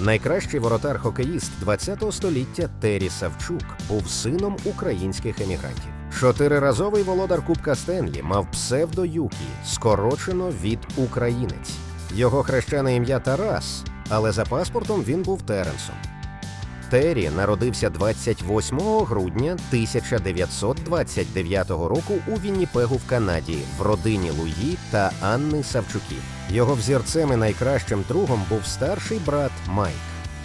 Найкращий воротар-хокеїст ХХ століття Террі Савчук був сином українських емігрантів. Чотириразовий володар Кубка Стенлі мав псевдо Юкі, скорочено від українець. Його хрещене ім'я Тарас, але за паспортом він був Теренсом. Террі народився 28 грудня 1929 року у Вінніпегу в Канаді в родині Луї та Анни Савчуків. Його взірцем і найкращим другом був старший брат Майк.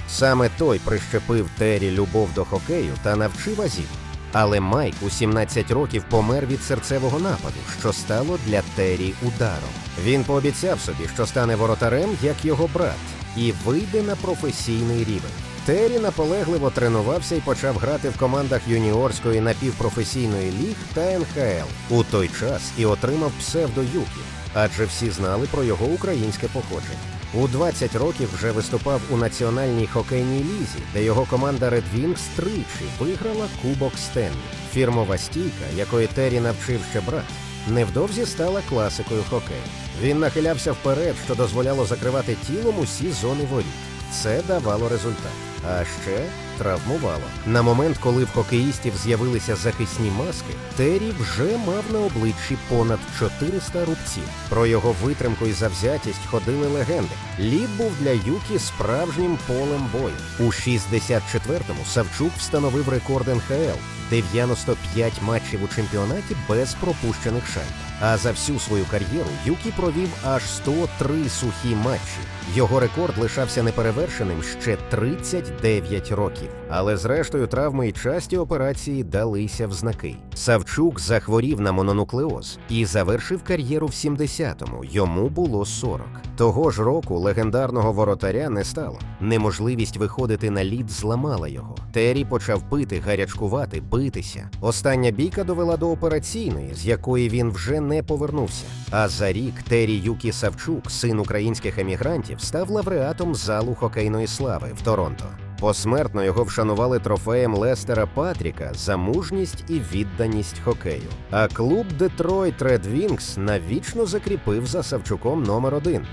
Саме той прищепив Террі любов до хокею та навчив азів. Але Майк у 17 років помер від серцевого нападу, що стало для Террі ударом. Він пообіцяв собі, що стане воротарем, як його брат, і вийде на професійний рівень. Террі наполегливо тренувався і почав грати в командах юніорської напівпрофесійної ліг та НХЛ у той час і отримав псевдо Юкі, адже всі знали про його українське походження. У 20 років вже виступав у національній хокейній лізі, де його команда Red Wings тричі виграла Кубок Стенлі. Фірмова стійка, якої Террі навчив ще брат, невдовзі стала класикою хокею. Він нахилявся вперед, що дозволяло закривати тілом усі зони воріт. Це давало результат. А ще травмувало. На момент, коли в хокеїстів з'явилися захисні маски, Террі вже мав на обличчі понад 400 рубців. Про його витримку і завзятість ходили легенди. Лід був для Юкі справжнім полем бою. У 64-му Савчук встановив рекорд НХЛ 95 матчів у чемпіонаті без пропущених шайб. А за всю свою кар'єру Юкі провів аж 103 сухі матчі. Його рекорд лишався неперевершеним ще 39 років. Але зрештою травми і часті операції далися в знаки. Савчук захворів на мононуклеоз і завершив кар'єру в 70-му. Йому було 40. Того ж року легендарного воротаря не стало. Неможливість виходити на лід зламала його. Террі почав пити, гарячкувати, битися. Остання бійка довела до операційної, з якої він вже не повернувся. А за рік Террі Юкі Савчук, син українських емігрантів, став лауреатом залу хокейної слави в Торонто. Посмертно його вшанували трофеєм Лестера Патріка за мужність і відданість хокею. А клуб Детройт Редвінгс навічно закріпив за Савчуком номер один.